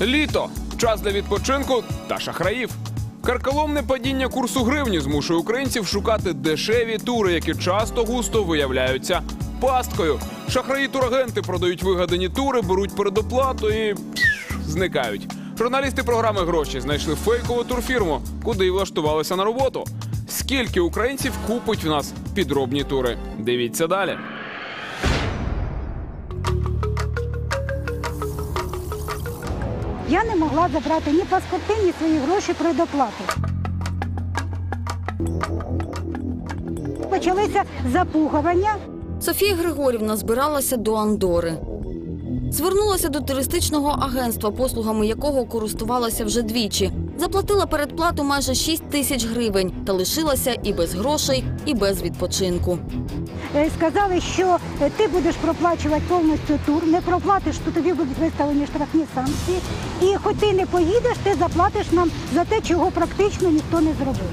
Літо час для відпочинку та шахраїв. Карколомне падіння курсу гривні змушує українців шукати дешеві тури, які часто густо виявляються пасткою. Шахраї турагенти продають вигадані тури, беруть передоплату і зникають. Журналісти програми гроші знайшли фейкову турфірму, куди й влаштувалися на роботу. Скільки українців купить в нас підробні тури? Дивіться далі. Я не могла забрати ні паспорти, ні свої гроші предоплати. Почалися запугування. Софія Григорівна збиралася до Андори. Звернулася до туристичного агентства, послугами якого користувалася вже двічі. Заплатила передплату майже 6 тисяч гривень та лишилася і без грошей, і без відпочинку. Е, Сказали, що е, ти будеш проплачувати повністю тур, не проплатиш, то тобі будуть виставлені штрафні санкції. І хоч ти не поїдеш, ти заплатиш нам за те, чого практично ніхто не зробив.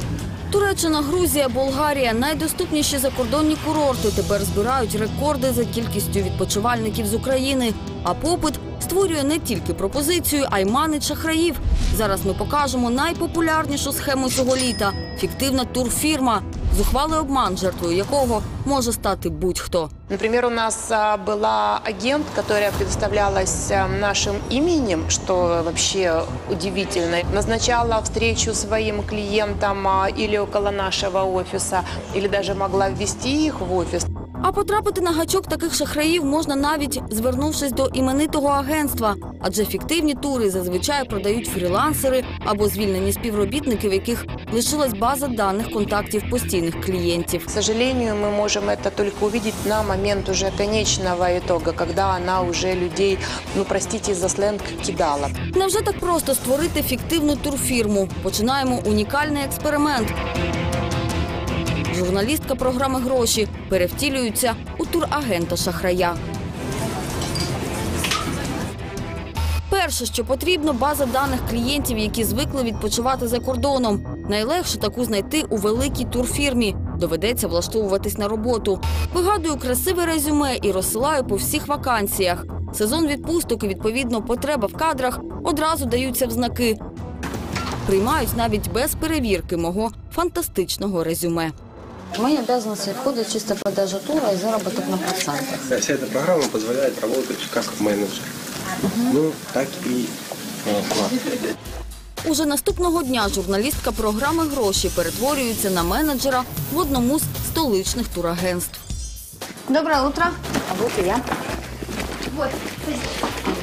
Туреччина, Грузія, Болгарія найдоступніші закордонні курорти тепер збирають рекорди за кількістю відпочивальників з України. А попит створює не тільки пропозицію, а й манить шахраїв. Зараз ми покажемо найпопулярнішу схему цього літа фіктивна турфірма. Зухвалий обман, жертвою якого може стати будь-хто. Например, у нас была агент, которая представлялась нашим именем, что вообще удивительно. Назначала встречу своим клиентам или около нашего офиса, или даже могла ввести их в офис. А потрапити на гачок таких шахраїв можна навіть звернувшись до іменитого агентства, адже фіктивні тури зазвичай продають фрілансери або звільнені співробітники, в яких лишилась база даних контактів постійних клієнтів. К сожалению, мы можем это только увидеть на момент уже конечного итога, когда она уже людей, ну простите за сленг, кидала. Невже так просто створити фіктивну турфірму? Починаємо унікальний експеримент. Журналістка програми гроші перевтілюється у турагента шахрая. Перше, що потрібно, база даних клієнтів, які звикли відпочивати за кордоном. Найлегше таку знайти у великій турфірмі. Доведеться влаштовуватись на роботу. Вигадую красиве резюме і розсилаю по всіх вакансіях. Сезон відпусток і відповідно потреба в кадрах одразу даються в знаки. Приймають навіть без перевірки мого фантастичного резюме. В мои обязанности входит чисто продажа тура и заработок на процентах. Да, Вся эта программа позволяет работать как менеджер. Ну, так и э. Уже наступного дня журналістка програми гроші перетворюється на менеджера в одному з столичних турагентств. Доброе утро. А вот и я.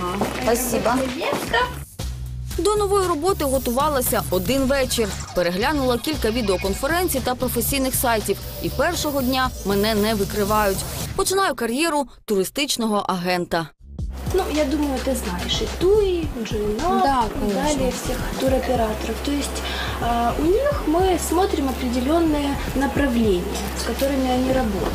Ага, спасибо. До нової роботи готувалася один вечір. Переглянула кілька відеоконференцій та професійних сайтів. І першого дня мене не викривають. Починаю кар'єру туристичного агента. Ну, я думаю, ты знаешь и Туи, Джейна, Да, и конечно. далее всех туроператоров. То есть а, у них мы смотрим определенные направления, с которыми они работают.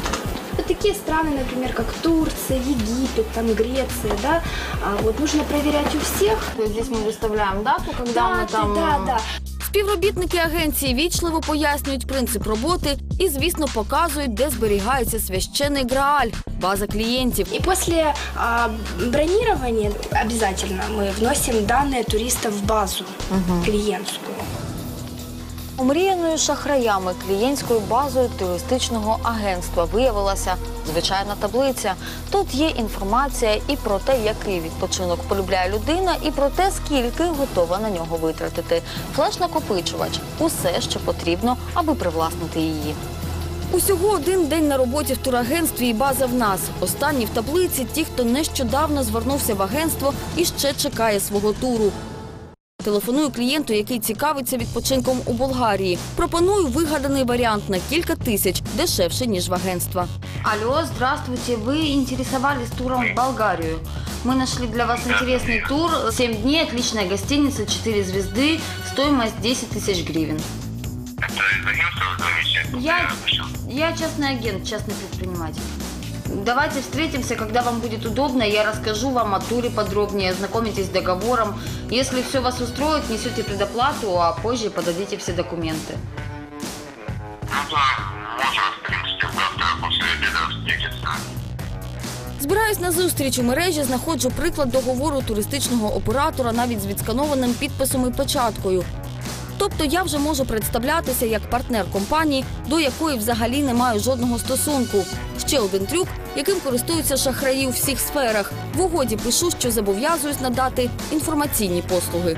Вот такие страны, например, как Турция, Египет, там Греция, да, а вот нужно проверять у всех. То есть здесь мы выставляем дату, когда Да, мы там... да, э, да. Співробітники агенції вічливо пояснюють принцип роботи і, звісно, показують, де зберігається священий грааль база клієнтів. И после а, бронирования обязательно мы вносим данные туриста в базу клиентскую. Омріяною шахраями клієнтською базою туристичного агентства виявилася звичайна таблиця. Тут є інформація і про те, який відпочинок полюбляє людина, і про те, скільки готова на нього витратити. Флеш-накопичувач усе, що потрібно, аби привласнити її. Усього один день на роботі в турагентстві і база в нас. Останні в таблиці ті, хто нещодавно звернувся в агентство і ще чекає свого туру. Телефоную клієнту, який цікавиться відпочинком у Болгарії. Пропоную вигаданий варіант на кілька тисяч дешевше ніж в агентства. Алло, здравствуйте. Вы интересовались туром в Болгарию. Мы нашли для вас интересный тур. 7 дней, отличная гостиница, 4 звезды, стоимость 10 тысяч гривен. Я, я частный агент, частный предприниматель. Давайте встретимся, когда вам будет удобно. Я расскажу вам о туре подробнее, ознакомитесь с договором. Если все вас устроит, несете предоплату, а позже подадите все документы. Ну. Збираюсь на зустріч у мережі, знаходжу приклад договору туристичного оператора навіть з відсканованим підписом і печаткою. Тобто я вже можу представлятися як партнер компанії, до якої взагалі не маю жодного стосунку. Ще один трюк, яким користуються шахраї у всіх сферах. В угоді пишу, що зобов'язуюсь надати інформаційні послуги.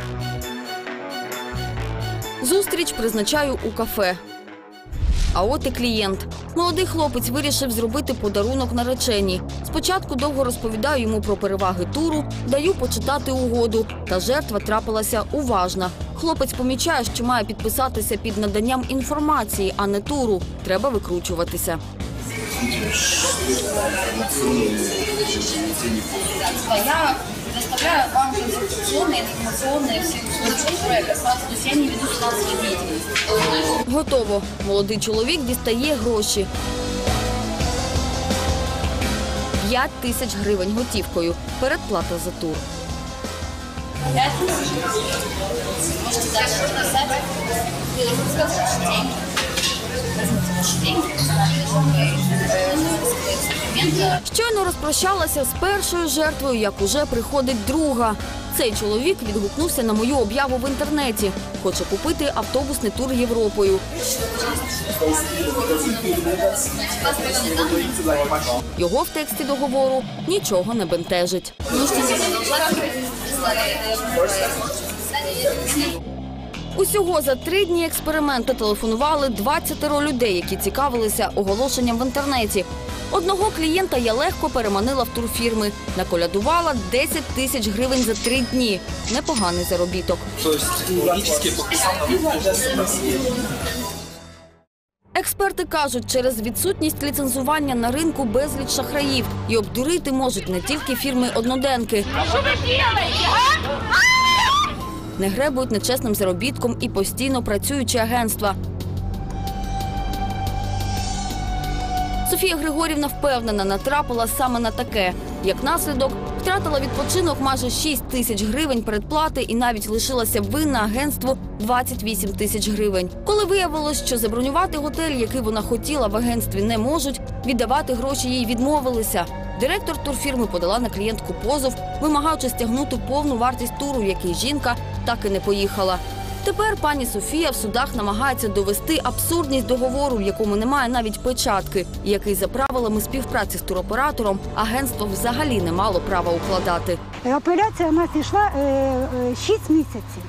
Зустріч призначаю у кафе. А от і клієнт. Молодий хлопець вирішив зробити подарунок нареченій. Спочатку довго розповідаю йому про переваги туру, даю почитати угоду. Та жертва трапилася уважна. Хлопець помічає, що має підписатися під наданням інформації, а не туру. Треба викручуватися. Я предоставляю вам консультационные, информационные все услуги проекта. Сразу, то есть я не веду финансовую деятельность. Готово. Молодий чоловік дістає гроші. П'ять тисяч гривень готівкою. Передплата за тур. Пять тысяч. Можете дальше написать. Возьмите ваши деньги. Возьмите ваши деньги. Щойно розпрощалася з першою жертвою, як уже приходить друга. Цей чоловік відгукнувся на мою об'яву в інтернеті. Хоче купити автобусний тур Європою. Його в тексті договору нічого не бентежить. Усього за три дні експерименту телефонували 20 людей, які цікавилися оголошенням в інтернеті. Одного клієнта я легко переманила в турфірми. Наколядувала 10 тисяч гривень за три дні. Непоганий заробіток. Експерти кажуть, через відсутність ліцензування на ринку безліч шахраїв і обдурити можуть не тільки фірми одноденки. Не гребують нечесним заробітком і постійно працюючі агентства. Софія Григорівна впевнена, натрапила саме на таке. Як наслідок, втратила відпочинок майже 6 тисяч гривень передплати і навіть лишилася винна агентству 28 тисяч гривень. Коли виявилось, що забронювати готель, який вона хотіла в агентстві, не можуть, віддавати гроші їй відмовилися. Директор турфірми подала на клієнтку позов, вимагаючи стягнути повну вартість туру, який жінка так і не поїхала. Тепер пані Софія в судах намагається довести абсурдність договору, в якому немає навіть печатки, який за правилами співпраці з туроператором агентство взагалі не мало права укладати. Е, Апеляція у нас йшла 6 місяців.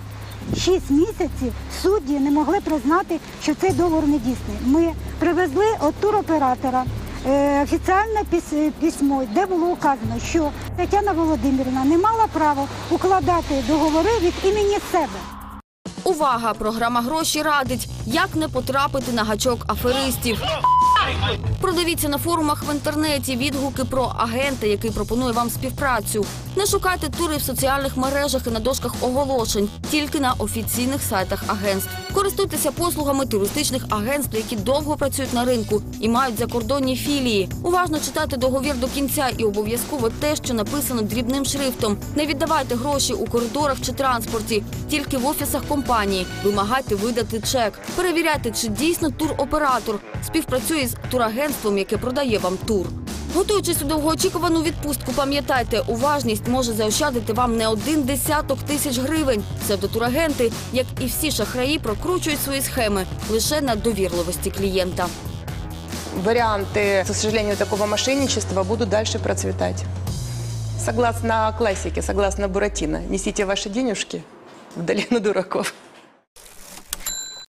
6 місяців судді не могли признати, що цей договор не дійсний. Ми привезли від туроператора е, офіціальне письмо, де було указано, що Тетяна Володимирівна не мала права укладати договори від імені себе. Увага! Програма гроші радить, як не потрапити на гачок аферистів. Продивіться на форумах в інтернеті відгуки про агента, який пропонує вам співпрацю. Не шукайте тури в соціальних мережах і на дошках оголошень, тільки на офіційних сайтах агентств. Користуйтеся послугами туристичних агентств, які довго працюють на ринку і мають закордонні філії. Уважно читайте договір до кінця і обов'язково те, що написано дрібним шрифтом. Не віддавайте гроші у коридорах чи транспорті, тільки в офісах компанії. Вимагайте видати чек. Перевіряйте, чи дійсно туроператор співпрацює з турагентством, яке продає вам тур. Готуючись у довгоочікувану відпустку, пам'ятайте, уважність може заощадити вам не один десяток тисяч гривень. Псевдотурагенти, як і всі шахраї, прокручують свої схеми лише на довірливості клієнта. Варианты, к сожалению, такого мошенничества будут дальше процветать. Согласно классике, согласно Буратино, несите ваши денежки в долину дураков.